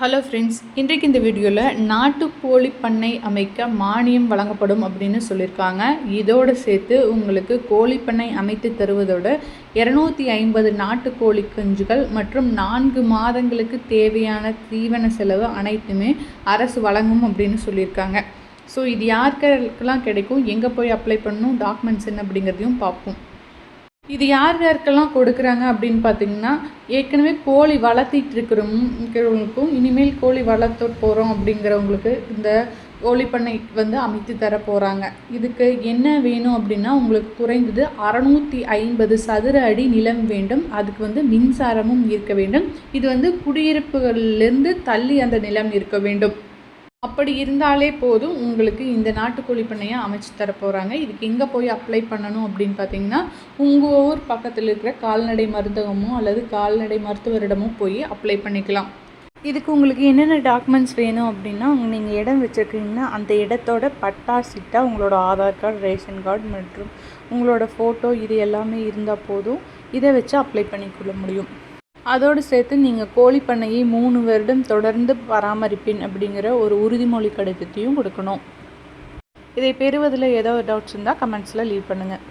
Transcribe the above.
Hello friends இன்றைக்கு இந்த வீடியோவில் நாட்டுக்கோழி பண்ணை அமைக்க மானியம் வழங்கப்படும் அப்படின்னு சொல்லியிருக்காங்க இதோடு சேர்த்து உங்களுக்கு கோழி பண்ணை அமைத்து தருவதோடு இரநூத்தி ஐம்பது நாட்டுக்கோழி குஞ்சுகள் மற்றும் நான்கு மாதங்களுக்கு தேவையான தீவன செலவு அனைத்துமே அரசு வழங்கும் அப்படின்னு சொல்லியிருக்காங்க ஸோ இது யாருக்கெல்லாம் கிடைக்கும் எங்கே போய் அப்ளை பண்ணணும் டாக்குமெண்ட்ஸ் என்ன அப்படிங்கிறதையும் பார்ப்போம். இது யார் யாருக்கெல்லாம் கொடுக்குறாங்க அப்படின்னு பார்த்தீங்கன்னா ஏற்கனவே கோழி வளர்த்திட்டு இருக்கிறவங்களுக்கும் இனிமேல் கோழி வளர்த்து போகிறோம் அப்படிங்கிறவங்களுக்கு இந்த கோழி பண்ணை வந்து அமைத்து தர போகிறாங்க இதுக்கு என்ன வேணும் அப்படின்னா உங்களுக்கு குறைந்தது அறநூற்றி ஐம்பது சதுர அடி நிலம் வேண்டும். அதுக்கு வந்து மின்சாரமும் இருக்க வேண்டும். இது வந்து குடியிருப்புகளிலிருந்து தள்ளி அந்த நிலம் இருக்க வேண்டும். அப்படி இருந்தாலே போதும் உங்களுக்கு இந்த நாட்டுக்கோழி பண்ணையை அமைச்சு தர போகிறாங்க இதுக்கு எங்கே போய் அப்ளை பண்ணணும் அப்படின்னு பார்த்தீங்கன்னா உங்கள் ஊர் பக்கத்தில் இருக்கிற கால்நடை மருந்தகமோ அல்லது கால்நடை மருத்துவரிடமோ போய் அப்ளை பண்ணிக்கலாம். இதுக்கு உங்களுக்கு என்னென்ன டாக்குமெண்ட்ஸ் வேணும் அப்படின்னா நீங்கள் இடம் வச்சுருக்கீங்கன்னா அந்த இடத்தோட பட்டா சிட்டா உங்களோட ஆதார் கார்டு ரேஷன் கார்டு மற்றும் உங்களோட ஃபோட்டோ இது எல்லாமே இருந்தால் போதும். இதை வச்சு அப்ளை பண்ணிக்கொள்ள முடியும். அதோடு சேர்த்து நீங்கள் கோழி பண்ணையை மூணு வருடம் தொடர்ந்து பராமரிப்பேன் அப்படிங்கிற ஒரு உறுதிமொழி கடிதத்தையும் கொடுக்கணும். இதை பெறுவதில் ஏதோ டவுட்ஸ் இருந்தால் கமெண்ட்ஸில் லீவ் பண்ணுங்கள்